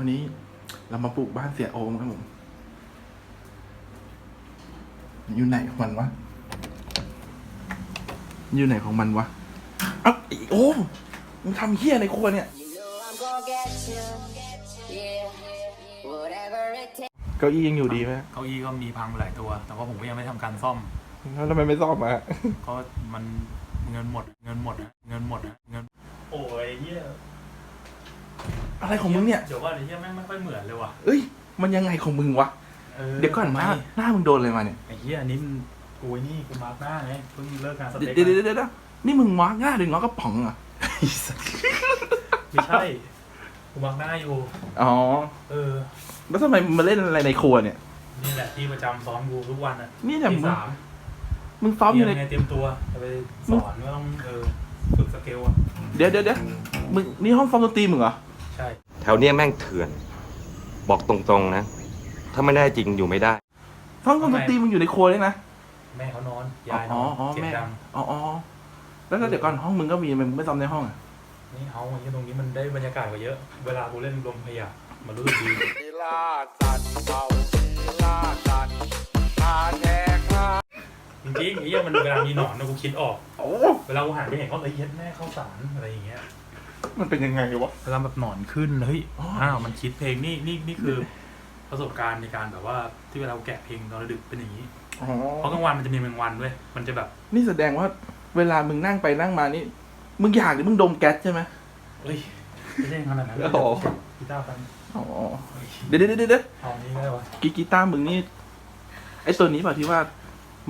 วันนี้เรามาปลูกบ้านเสียโอมครับผม อยู่ไหนของมันวะ อยู่ไหนของมันวะเอ้าไอ้โอมมึงทำเฮี้ยในครัวเนี่ย You know I'm gonna get you. Yeah. Whatever it takes. เก้าอี้ยังอยู่ดีไหมเก้าอี้ก็มีพังไปหลายตัว แต่ว่าผมก็ยังไม่ทำการซ่อม แล้วทำไมไม่ซ่อมมาก็มันเงินหมด เงินหมดนะเงินหมดนะเงิน โอ้ยเฮีย อะไรของมึงเนี่ย เดี๋ยวว่าไอ้เฮียแม่งไม่ค่อยเหมือนเลยว่ะเอ้ย มันยังไงของมึงวะเดี๋ยวก่อนหน้าทำไมหน้ามึงโดนอะไรมาเนี่ย ไอ้เฮียอันนี้มันกูไอ้นี่กูมาร์กหน้าไงเพิ่งเลิกงานสเดี๋ยวเต็กเดี๋ยวมาเดี๋ยวเดี๋ยวนี่มึงมาร์กหน้าหรือง้อกระป๋องเหรอะไม่ใช่กูมาร์กหน้าอยู่ อ๋อ เออ แล้วทำไมมาเล่นอะไรในครัวเนี่ย นี่แหละที่ประจำซ้อมกูทุกวันอะนี่แหละที่มึงสามมึงซ้อมเตอรียยู่มใน ไงเตรียมตัวจะไปสอนก็ต้องเออฝึกสเกลอะเดี๋ยวเดี๋ยวเดี๋ยวมึงนี่ห้องซ้อมดนตรีมึงเหรอใช่แถวเนี้ยแม่งเถื่อน บอกตรงๆนะ ถ้าไม่ได้จริงอยู่ไม่ได้ ห้องซ้อมดนตรีมึงอยู่ในครัวเลยนะ แม่เขานอน ยายนอ๋ออนอ๋อเสียงแม่ ดังอ๋ออ๋อแล้วแล้วเดี๋ยวก่อนห้องมึงก็มีมึงไม่ซ้อมในห้องอะนี่เอาอย่างนี้ตรงนี้มันได้บรรยากาศกว่าเยอะ เวลากูเล่นลมพยามันรู้สึกดีล่าสัตว์เป่าล่าสัตว์พาแดกล่าจริงๆไอ้เหี้ยมันเวลามีหนอนนะกูคิดออก โอ้เวลากูหันไปเห็นเขาเอ้ยเหี้ย็ดแม่เข้าสารอะไรอย่างเงี้ย มันเป็นยังไงวะ เวลาแบบหนอนขึ้นเฮ้ยอ๋ออ้ อ้าวมันคิดเพลงนี่นี่นี่คือประสบการณ์ในการแบบว่าที่เวลากูแกะเพลงตอนดึกเป็นอย่างนี้อ๋อเพราะกลางวันมันจะมีแมงวันด้วยมันจะแบบนี่แสดงว่าเวลามึงนั่งไปนั่งมานี่ มึงอยากหรือมึงดมแก๊สใช่ไหมเอ้ยไม่ใช่ขนาดนั้นโอ้โหกีตาร์ฟังอ๋อเดี๋ยวเดี๋ยวเดี๋ยวเดี๋ยวเอานี้ได้ปะกีกีตาร์มึงนี่ ไอตัวนี้เปล่าที่ว่า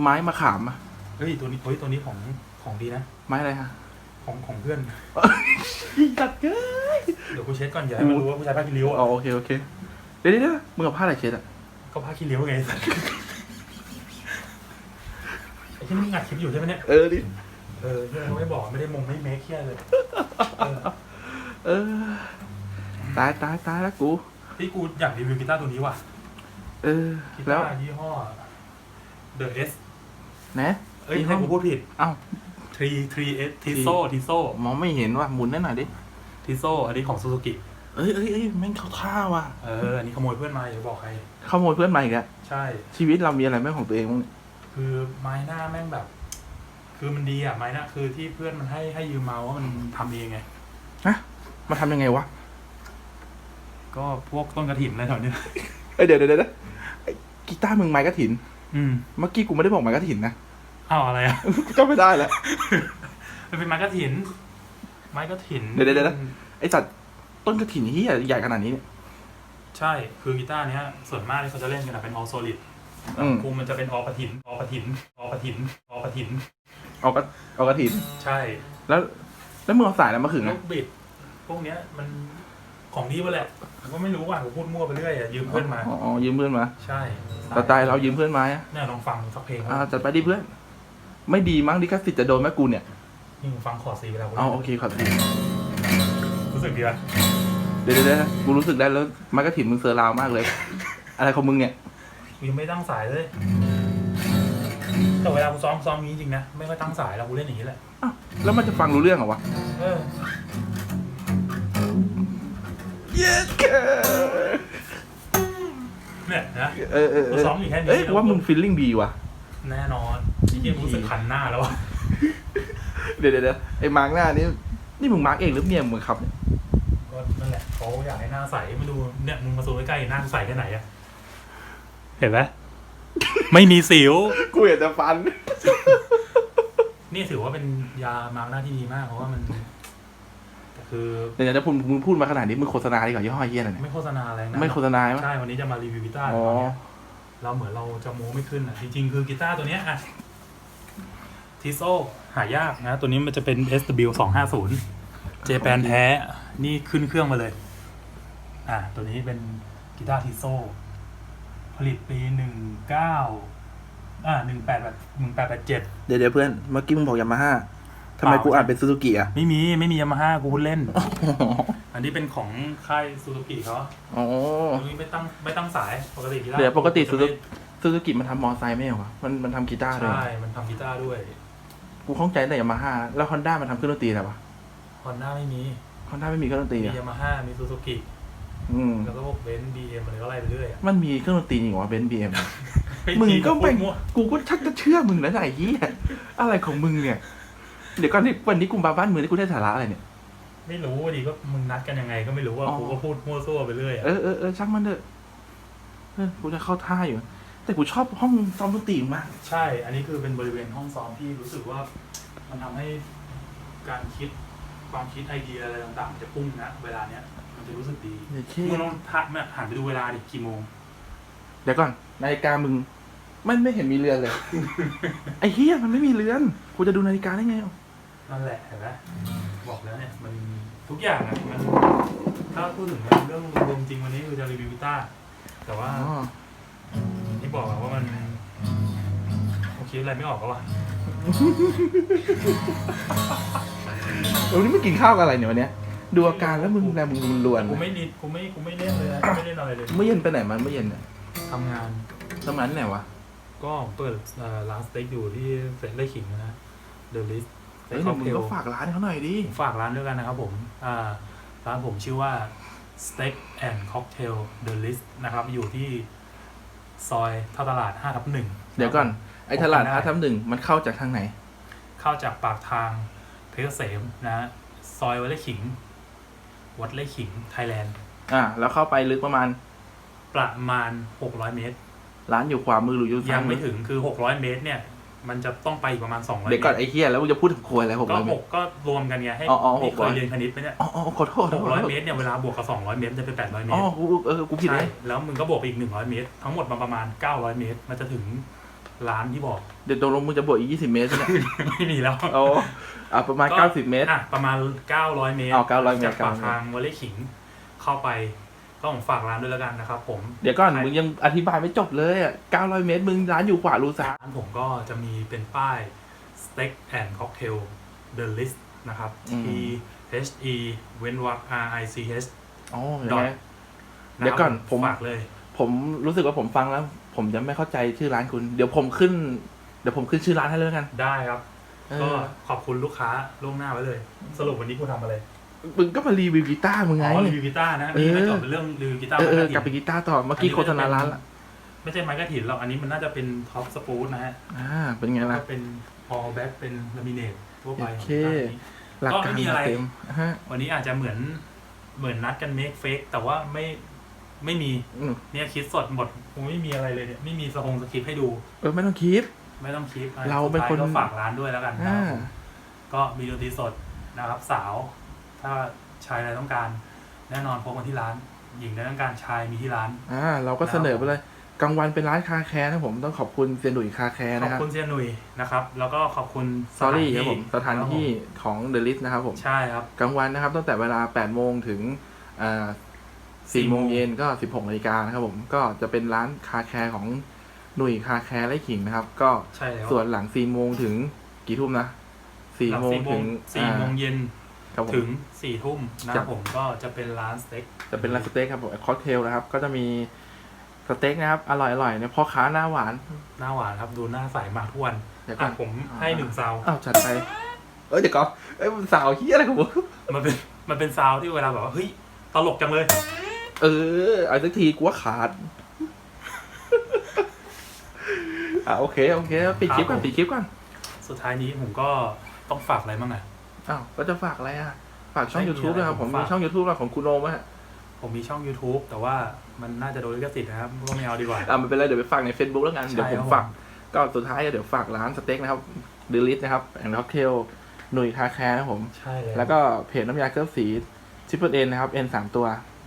ไม้มะขามอะเฮ้ยตัวนี้เฮ้ยตัวนี้ของของดีนะ ไม้อะไรฮะ ของของเพื่อนจัดเกินเดี๋ยวกูเช็ดก่อนอย่าให้มันรู้ว่าผู้ชายผ้าขี้ริ้วอ๋ออะโอเคโอเค เดี๋ยวเดี๋ยวเดี๋ยวมึงกับผ้าอะไรเช็ดอะก็ผ้าขี้ริ้วไงไอ้ที่นี่อัดคลิปอยู่ใช่ไหมเนี่ยเออดิเออเฮียเขาไม่บอกไม่ได้มงไม่เมคเฮียเลยเออเออ ตายตายตายแล้วกู ที่กูอยากรีวิวกีตาร์ตัวนี้ว่ะเออ กีแล้ตาวร์ยี่ห้อ The S นะเอ้ยยี่ห้ให้อกูพูดผิด เอ้า 3 3 S ทิโซทิโซมองไม่เห็นว่ะหมุนได้หน่อยดิทิโซอันนี้ของซูซูกิเอ้ยเอ้ยเอ้ยแม่งเข้าท่าว่ะเอออันนี้ขโมยเพื่อนมาอย่าบอกใครขโมยเพื่อนมาอีกแล้วใช่ ชีวิตเรามีอะไรไม่ของตัวเองบ้างเนี่ยคือไม้หน้าแม่งแบบ คือมันดีอะไม้หน้าคือที่เพื่อนมันให้ให้ยืมมาว่ามันทำเองไง ฮะมาทำยังไงวะก็พวกต้นกระถิ่นอะไรแถวเนี้ยเอ้ยเดี๋ยวเดี๋ยวเดี๋ยวไอ้กีตาร์มึงไม้กระถิน อืม เมื่อกี้กูไม่ได้บอกไม้กระถินนะ อ้าวอะไรอะกูจำไม่ได้แล้ว มันเป็นไม้กระถิ่นไม้กระถิ่นเดี๋ยวเดี๋ยวเดี๋ยว ไอสัตว์ต้นกระถินที่ใหญ่ขนาดนี้เนี่ย ใช่ คือกีตาร์เนี้ยส่วนมากที่เขาจะเล่นกันอะเป็นออโซลิดอืมกูมันจะเป็นออกระถิ่นออกระถิ่นออกระถิ่นออกระถิ่นเอากระเอากระถินใช่ แล้วแล้วมึงเอาสายอะไรมาขึงลูอะกบิด พวกเนี้ยมันของดีมาแหละ ผมก็ไม่รู้ว่ะผมพูดมั่วไปเรื่อยอะยืมเพื่อนมา อ๋ออ๋อยืมเพื่อนมาใช่แต่ตายเรายืมเพื่อนมาอะเนี่ยลองฟังสักเพลงอ่าจัดไปดิเพื่อน ไม่ดีมั้งดิคสิทธิ์จะโดนแม่กูเนี่ยนี่มึงฟังคอร์ดซีเวลากูเอาเล่นโอเคขอทีรู้สึกดีป่ะเดี๋ยวเดี๋ยวเดี๋ยวกูรู้สึกได้แล้วไม้กระถินมึงเซอร์ราวมากเลย อะไรของมึงเนี่ย กูยังไม่ตั้งสายเลย แต่เวลากูซ้อมซ้อมงี้จริงนะ ไม่ค่อยตั้งสายแล้วกูเล่นอย่างนี้แหละ อ้าวแล้วมันจะฟังรู้เรื่องเหรอวะเออ เย้แกเนี่ยนะ เออเออเอกูอซ้อมอยู่แค่นี้ เอ้ยว่ามึงฟีลลิ่งดีว่ะ แน่นอนจริงๆรู้สึกคันหน้าแล้วอะเดี๋ยวเดี๋ยวเดี๋ยวไอ้มาร์กหน้านี่นี่มึงมาร์กเองหรือเมียมึงครับเนี่ยก็นั่นแหละเขาอยากให้หน้าใสไม่ดูเนี่ยมึงมาซูมใกล้ๆหน้าใสแค่ไหนอะเห็นไหมไม่มีสิว กูอยากจะฟัน นี่ถือว่าเป็นยามาร์กหน้าที่ดีมากเพราะว่ามันแต่คือเดี๋ยวเดี๋ยวพูดมึงพูดมาขนาดนี้มึงโฆษณาดีกว่ายี่ห้อเยี่ยอะไรเนี่ยไม่โฆษณาอะไรนะไม่โฆษณาไหมใช่วันนี้จะมารีวิวกีตาร์อ๋อตอนเนี้ย เราเหมือนเราจะโม้ไม่ขึ้นอะ จริง ๆ คือกีตาร์ตัวเนี้ยอะทิโซหายากนะ ตัวนี้มันจะเป็น SW 2 5 0เจแปนแท้ นี่ขึ้นเครื่องมาเลย อะ ตัวนี้เป็นกีตาร์ทิโซผลิตปีหนึ่งเก้าอ่าหนึ่งแปดแบบหนึ่งแปดแปดเจ็ดเดี๋ยวเดี๋ยวเพื่อนเมื่อกี้มึงบอกยามาฮ่าทำไมเปล่ากูอ่านเป็นซูซูกิอะ ไม่มี ไม่มียามาฮ่ากูพูดเล่น อันนี้เป็นของค่ายซูซูกิเขาอ๋อตัวนี้ไม่ตั้งไม่ตั้งสายปกติกีตาร์เดี๋ยวปกติจะไม่ซูซูกิมันทำมอไซค์ไม่เหรอวะมันมันทำกีตาร์ด้วยใช่ มันทำกีตาร์ด้วยกูข้องใจแต่ยามาฮ่าแล้วฮอนด้ามันทำเครื่องดนตรีอะไรวะฮอนด้าไม่มีฮอนด้าไม่มีเครื่องดนตรีมีอะยามาฮ่ามีซูซูกิอืม แล้วก็พวกเบนซ์บีเอ็มอะไรก็ไล่ไปเรื่อยอะมันมีเครื่องดนตรีอย่างว่าเบนซ์บีเอ็มไม่มึงจริก็ไปพูดมั่วกูก็ชักจะเชื่อมึงแล้วนะไอ้เหี้ยอะไรของมึงเนี่ย เดี๋ยวก่อนที่วันนี้กูมาบ้านมึงนี่กูได้สาระอะไรเนี่ย ไม่รู้ดิก็มึงนัดกันยังไงก็ไม่รู้ว่าอ๋อ กูก็พูดมั่วซั่วไปเรื่อยอะเออเออเออช่างมันเถอะเออกูจะเข้าท่าอยู่ แต่กูชอบห้องซ้อมดนตรีมากใช่ อันนี้คือเป็นบริเวณห้องซ้อมที่รู้สึกว่ามันทำให้การคิดความคิดไอเดียอะไรต่างๆจะพุ่งนะเวลาเนี้ยมันจะรู้สึกดีเดี๋ยวเคมึงลองทักมาหันไปดูเวลาดิกี่โมง เดี๋ยวก่อนนาฬิกามึง มันไม่เห็นมีเรือนเลย ไอ้เฮียมันไม่มีเรือนกูจะดูนาฬิกาได้ไงอะนั่นแหละเห็นไหม บอกแล้วเนี่ยมันทุกอย่างอะมันถ้าพูดถึงเรื่องรวมๆจริงวันนี้คือจะรีวิวกีตาร์แต่ว่าอ๋อที่บอกอะว่ามันโอเคอะไรไม่ออกก็ว่าเดี๋ยววันนี้ไม่กินข้าวกับอะไรเนี่ยวันเนี้ยดูอาการแล้วมึงแรงมึงมึงลวนกูไม่นิดกูไม่กูไม่เล่นเลยนะกูไม่เล่นอะไรเลยเมื่อเย็นไปไหนมันเมื่อเย็นเนี่ยทำงานสมัยไหนวะก็เปิดเอ่อร้านสเต็กอยู่ที่เฟรนเล่ขิงนะเดอะลิส เฮ้ยเดี๋ยวมึงก็ฝากร้านเขาหน่อยดิฝากร้านด้วยกันนะครับผมอ่าร้านผมชื่อว่า Steak and Cocktail The List นะครับ อยู่ที่ซอยท่าตลาด5ทับหนึ่งเดี๋ยวก่อน ไอ้ตลาดอาทับหนึ่งมันเข้าจากทางไหน เข้าจากปากทางเพชรเกษมนะฮะซอยวัดไร่ขิง วัดไร่ขิงไทยแลนด์ อ่า แล้วเข้าไปลึกประมาณประมาณ 600 เมตร ร้านอยู่ขวามือหรืออยู่ยัซ้างยมืไม่อถึงคือ 600 เมตรเนี่ย มันจะต้องไปอีกประมาณ200เดี๋ยวก่อนไอ้เฮียแล้วมึงจะพูดถึงครัวอะไรหกก็ร้อยเมหตกรก็รวมกันไงให้อ๋ออ๋อนี่เคย600เรียนคณิตไหมเนี่ยอ๋ออ๋อขอโทษขอโทษ600เมตรเนี่ยเวลาบวกกับ200เมตรจะเป็น800เมอ๋ตอรกูเออกูผิดใช่เลยแล้วมึงก็บวกไปอีก100เมตร ทั้งหมดมาประมาณ900เมตร มันจะถึงร้านที่บอก เดี๋ยวตกลงมึงจะบวกอีกยี่สิบเมตรใช่ไหมไม่มีแล้ว โอ้อะประมาณเก้าสิบเมตร อะประมาณ 900 เมตรอ๋อ900เมตรจากปากทางวอลเลย์ขิงเข้าไป ก็ผมฝากร้านด้วยแล้วกันนะครับผมเดี๋ยวก่อนมึงยังอธิบายไม่จบเลยอะเก้าร้อยเมตร มึงร้านอยู่ขวารูซ้ายร้านผมก็จะมีเป็นป้าย Steak and Cocktail The List นะครับอืม T H E เว้นวรรค R I C H อ๋อเห็นไหมดอทเดี๋ยวก่อนผมฝากเลย ผมรู้สึกว่าผมฟังแล้ว ผมจะไม่เข้าใจชื่อร้านคุณ เดี๋ยวผมขึ้น เดี๋ยวผมขึ้นชื่อร้านให้เลยแล้วกัน ได้ครับเอก็อขอบคุณลูกค้าล่วงหน้าไว้เลย สรุปวันนี้กูทำอะไร มึงก็มารีวิวกีตาร์มึงไง อ๋อรีวิวกีตาร์นะเออนี่ไม่จบเป็นเรื่องรีวิวกีตาร์เออเออไม้กลับไปกีตาร์ต่อเมื่อกี้โฆษณาร้านละไม่ใช่ไม้กระถิ่นหรอกอันนี้มันน่าจะเป็นท็อปสปูตนะฮะอ่าเป็นไงล่ะ ก็เป็นพอแบ็คเป็นลามิเนตทั่วไปโอเค ของกีตาร์นี้ หลักการก็ไม่มีอะไร เต็มฮะวันนี้อาจจะเหมือนเหมือนนัดกันเมคเฟกแต่ว่าไม่ไม่มีอืมเนี่ยคิดสดหมดคงไม่มีอะไรเลยเนี่ยไม่มีสคงสคริปต์ให้ดู เออไม่ต้องคิด ไม่ต้องคิดเราเป็นคน สุดท้ายก็ฝากร้านด้วยแล้วกันนะคอ่ารับผมก็มีดนตรีสดนะครับสาว ถ้าชายอะไรต้องการ แน่นอนพบกันที่ร้าน หญิงใดต้องการชายมีที่ร้าน อ่าเราก็เสนอไปเลยกลางวันเป็นร้านคาแคร์นะผมต้องขอบคุณเซียนหนุ่ยคาแคร์ขอนะบครับคุณเซียนหนุ่ยนะครับ แล้วก็ขอบคุณสอรี่ครับผมสถานที่ของเดลิสนะครับผม ใช่ครับ กลางวันนะครับตั้งแต่เวลา 8 โมงถึงอ่า4โมงเย็นก็ 16นาฬิกานะครับผม ก็จะเป็นร้านคาแคร์ของหนุ่ยคาแคร์ไร่ขิงนะครับ ก็ใช่แล้วส่วนหลัง4โมงถึงกี่ทุ่มนะหลั4โมงสี่โมถึงงสี่โมงอ่าเย็น ครับผมถึงสี่ทุ่มนะคครัรับบผมก็จะเป็นร้านสเต็กจะเป็นร้านสเต็กครับผมคอสเทลนะครับ ก็จะมีสเต็กนะครับ อร่อยๆเนี่ยพ่อค้าหน้าหวาน หน้าหวานครับดูหน้าใสมากทุกวันเดี๋ยวก่ออะนผมให้หนึ่งซาวอ้าวจัดไป เอ้ยเดี๋ยวก่อนเอ้ยสาวเฮียอะไรของมึงมันเป็นมันเป็นซาวที่เวลาแบบว่าเฮ้ยตลกจังเลย เออเอาสักทีกูว่าขาดอ่าโอเคโอเคปิดคลิปก่อนครับผมปิดคลิปก่อน สุดท้ายนี้ผมก็ต้องฝากอะไรบ้างอะ อ้าวก็จะฝากอะไรอะ ฝากช่อง ไม่มี YouTube ด้วยครับอะไรผมผมมีฝาก ช่อง YouTube แล้วของคุณโอมอะผมมีช่อง YouTube แต่ว่ามันน่าจะโดนลิขสิทธิ์นะครับก็ไม่เอาดีกว่า อ่าไม่เป็นไรเดี๋ยวไปฝากใน Facebook แล้วกัน ใช่เดี๋ยวผมครับฝาก ก็สุดท้ายเดี๋ยวฝากร้านสเต็กนะครับเดลิสนะครับแอนด์ค็อกเทลหนุ่ยคาแคร์นะครับผม ใช่เลยแล้วก็เพจน้ำยาเคลือบสีทิปเปิลเอ็นนะครับเอ็นสามตัว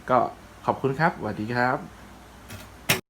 ก็ขอบคุณครับสวัสดีครับ